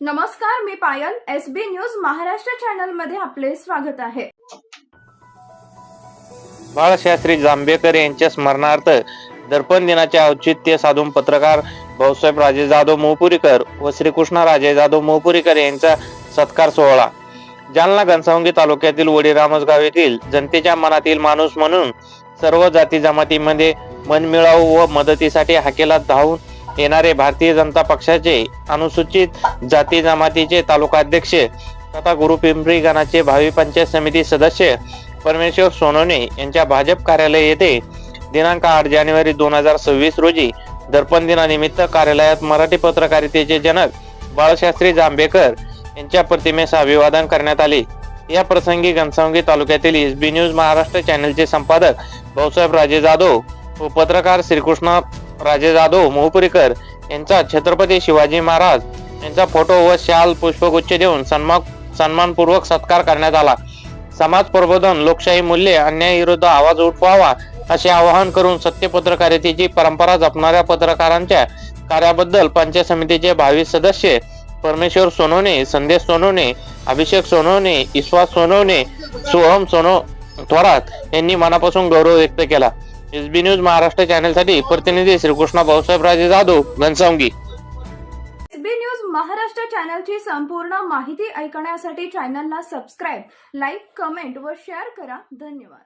नमस्कार मी Payal S B news Maharashtra चॅनलमध्ये आपले स्वागत आहे. बाळशास्त्री जांभेकर यांच्या स्मरणार्थ दर्पण दिनाचे औचित्य साधून पत्रकार भाऊसाहेब राजे जाधव मोहपुरीकर व श्रीकृष्ण राजे जाधव मोहपुरीकर यांचा सत्कार सोहळा. जालना घनसावंगी तालुक्यातील वडी रामसगाव येथील जनतेच्या मनातील माणूस म्हणून सर्व जाती जमातीमध्ये मनमिळावू व मदतीसाठी हाकेला धावून येणारे भारतीय जनता पक्षाचे अनुसूचित जाती जमातीचे तालुकाध्यक्ष तथा गुरु पिंपरी गणाचे भावी पंचायत समिती सदस्य परमेश्वर सोनवणे यांच्या भाजप कार्यालय येथे दिनांक आठ जानेवारी दोन हजार सव्वीस रोजी दर्पण दिनानिमित्त कार्यालयात मराठी पत्रकारितेचे जनक बाळशास्त्री जांभेकर यांच्या प्रतिमेस अभिवादन करण्यात आले. या प्रसंगी घनसावंगी तालुक्यातील एस बी न्यूज महाराष्ट्र चॅनलचे संपादक भाऊसाहेब राजे जाधव व पत्रकार श्रीकृष्ण राजे जाधव मोहपुरीकर यांचा छत्रपती शिवाजी महाराज यांचा फोटो व शाल पुष्पगुच्छ देऊन सन्मान सन्मानपूर्वक सत्कार करण्यात आला. समाज प्रबोधन लोकशाही मूल्ये अन्याय विरुद्ध आवाज उठवावा असे आवाहन करून सत्य पत्रकारितेची परंपरा जपणाऱ्या पत्रकारांच्या कार्याबद्दल पंचायत समितीचे भावी सदस्य परमेश्वर सोनवणे संदेश सोनवणे अभिषेक सोनवणे विश्वास सोनवणे सोहम सोनो थोरात यांनी मनापासून गौरव व्यक्त केला. एस बी न्यूज महाराष्ट्र चॅनलसाठी प्रतिनिधी Shrikrishna Bhausaheb Raje Jadhav Ghansawangi. S B news Maharashtra चॅनलची संपूर्ण माहिती ऐकण्यासाठी चॅनलला सबस्क्राईब लाईक कमेंट व शेअर करा. धन्यवाद.